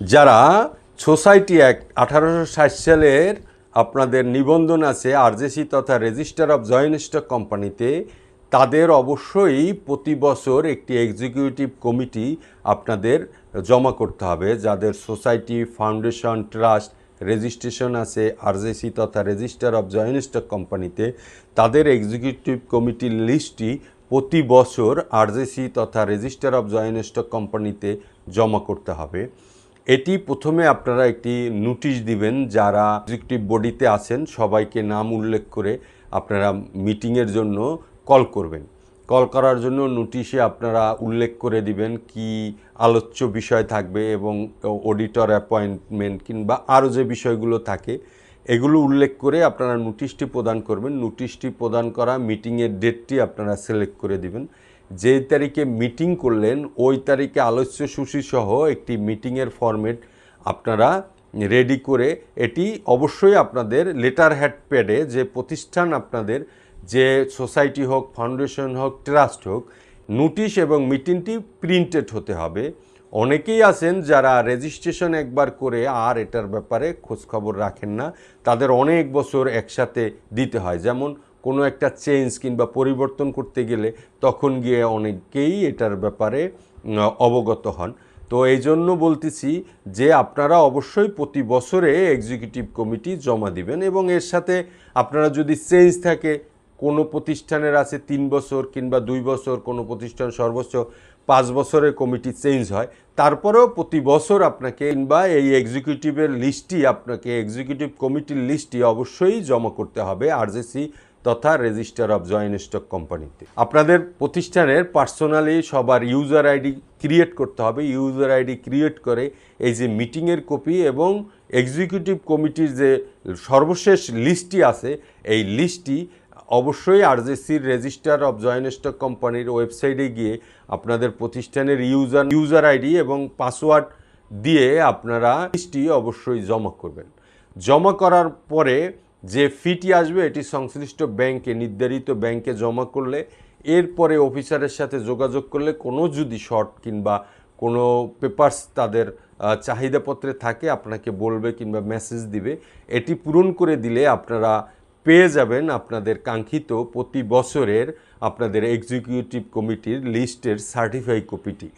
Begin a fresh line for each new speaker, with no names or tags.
যারা society act আঠারোশো ষাট সালের আপনাদের নিবন্ধন আছে আরজেসি তথা রেজিস্টার অফ জয়েন্ট স্টক কোম্পানিতে তাদের অবশ্যই প্রতি বছর একটি এক্সিকিউটিভ কমিটি আপনাদের জমা করতে হবে। যাদের সোসাইটি ফাউন্ডেশন ট্রাস্ট রেজিস্ট্রেশন আছে আরজেসি তথা রেজিস্টার অফ জয়েন্ট স্টক কোম্পানিতে তাদের এক্সিকিউটিভ কমিটির লিস্টটি প্রতি বছর আরজেসি তথা রেজিস্টার অফ জয়েন্ট স্টক কোম্পানিতে জমা করতে হবে। এটি প্রথমে আপনারা একটি নোটিশ দিবেন যারা এক্সিকিউটিভ বডিতে আছেন, সবাইকে নাম উল্লেখ করে আপনারা মিটিংয়ের জন্য কল করবেন। কল করার জন্য নোটিশে আপনারা উল্লেখ করে দিবেন কি আলোচ্য বিষয় থাকবে এবং অডিটর অ্যাপয়েন্টমেন্ট কিংবা আরও যে বিষয়গুলো থাকে, এগুলো উল্লেখ করে আপনারা নোটিশটি প্রদান করবেন। নোটিশটি প্রদান করা, মিটিংয়ের ডেটটি আপনারা সিলেক্ট করে দিবেন। যে তারিখে মিটিং করলেন, ওই তারিখে আলোচ্য সূচি সহ একটি মিটিংয়ের ফরম্যাট আপনারা রেডি করে এটি অবশ্যই আপনাদের লেটার হ্যাড প্যাডে যে প্রতিষ্ঠান আপনাদের, যে সোসাইটি হোক, ফাউন্ডেশন হোক, ট্রাস্ট হোক, নোটিশ এবং মিটিংটি প্রিন্টেড হতে হবে। অনেকেই আছেন যারা রেজিস্ট্রেশন একবার করে আর এটার ব্যাপারে খোঁজখবর রাখেন না, তাদের অনেক বছর একসাথে দিতে হয়। যেমন কোনো একটা চেঞ্জ কিংবা পরিবর্তন করতে গেলে তখন গিয়ে অনেকেই এটার ব্যাপারে অবগত হন। তো এই জন্য বলতেছি যে আপনারা অবশ্যই প্রতি বছরে এক্সিকিউটিভ কমিটি জমা দিবেন এবং এর সাথে আপনারা যদি চেঞ্জ থাকে, কোনো প্রতিষ্ঠানের আছে তিন বছর কিংবা দুই বছর, কোনো প্রতিষ্ঠান সর্বোচ্চ পাঁচ বছরের কমিটি চেঞ্জ হয়, তারপরেও প্রতি বছর আপনাকে কিংবা এই এক্সিকিউটিভের লিস্টটি আপনাকে এক্সিকিউটিভ কমিটির লিস্টটি অবশ্যই জমা করতে হবে। আরজেসি তথা রেজিস্টার অফ জয়েন্ট স্টক কোম্পানিতে আপনাদের প্রতিষ্ঠানের পার্সোনালি সবার ইউজার আইডি ক্রিয়েট করতে হবে। ইউজার আইডি ক্রিয়েট করে এই যে মিটিংয়ের কপি এবং এক্সিকিউটিভ কমিটির যে সর্বশেষ লিস্টটি আছে, এই লিস্টটি অবশ্যই আরজেসির রেজিস্টার অফ জয়েন্ট স্টক কোম্পানির ওয়েবসাইটে গিয়ে আপনাদের প্রতিষ্ঠানের ইউজার ইউজার আইডি এবং পাসওয়ার্ড দিয়ে আপনারা লিস্টটি অবশ্যই জমা করবেন। জমা করার পরে যে ফিটি আসবে, এটি সংশ্লিষ্ট ব্যাংকে, নির্ধারিত ব্যাংকে জমা করলে এরপরে অফিসারের সাথে যোগাযোগ করলে কোনো যদি শর্ট কিংবা কোনো পেপার্স তাদের চাহিদাপত্রে থাকে, আপনাকে বলবে কিংবা মেসেজ দিবে, এটি পূরণ করে দিলে আপনারা পেয়ে যাবেন আপনাদের কাঙ্ক্ষিত প্রতি বছরের আপনাদের এক্সিকিউটিভ কমিটির লিস্টের সার্টিফাই কপিটি